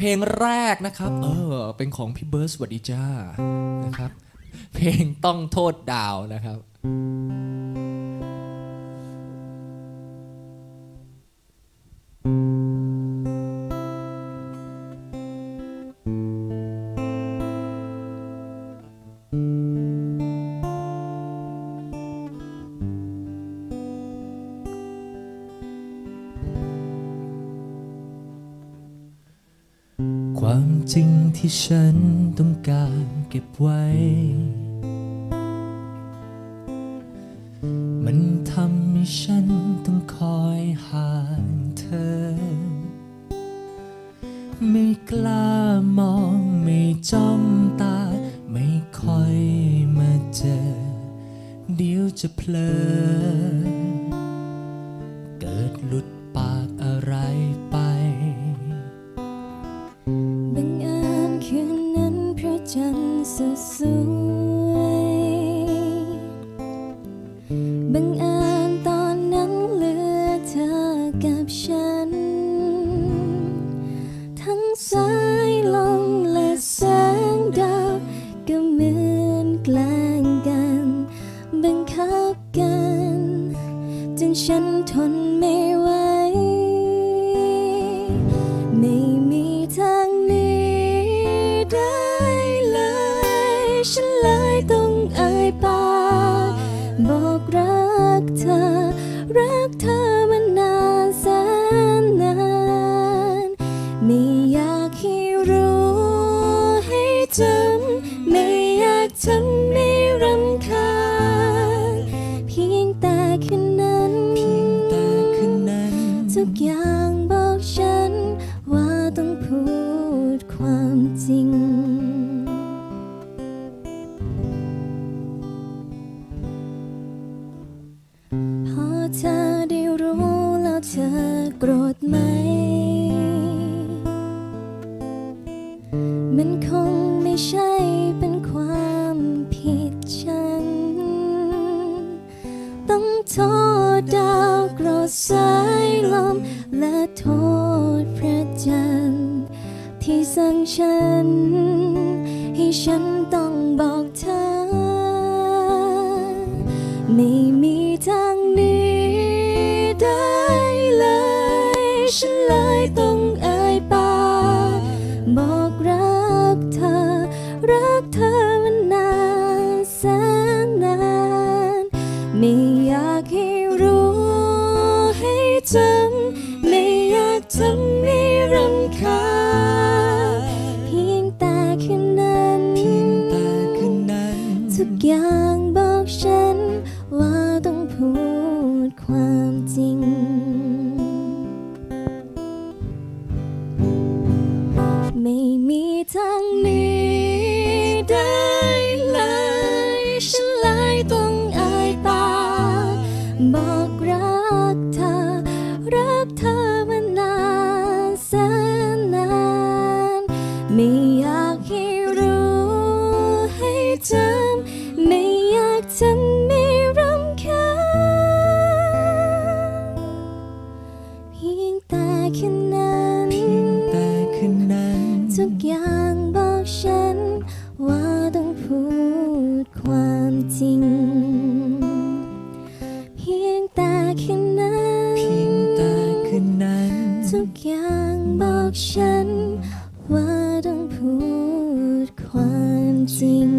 เพลงแรกนะครับ เออ เป็นของพี่เบิร์ดสวัสดีจ้านะครับ เพลงต้องโทษดาวนะครับ ความจริงที่ฉันต้องการเก็บไว้ มันทำให้ฉันต้องคอยห่างเธอ ไม่กล้ามองไม่จ้องตา ไม่ค่อยมาเจอ เดี๋ยวจะเพลอ เกิดหลุด บังเอิญตอนนั้นเหลือเธอกับฉัน ทั้งสายลมและแสงดาวก็เหมือนแกล้งกัน บังคับกัน จนฉันทนไม่ไหว เธอได้รู้แล้วเธอโกรธไหม มันคงไม่ใช่เป็นความผิดฉัน ต้องโทษดาวโกรธสายลม และโทษพระจันทร์ที่สั่งฉัน ให้ฉันต้องบอกเธอ ไม่มี ฉันเลยต้อง จำไม่รำคาญเพียงแต่คืนนั้นเพียงแต่คืนนั้น ทุกอย่างบอกฉัน ว่าต้องพูดความจริง เพียงแต่คืนนั้น เพียงแต่คืนนั้น ทุกอย่างบอกฉัน ว่าต้องพูดความจริง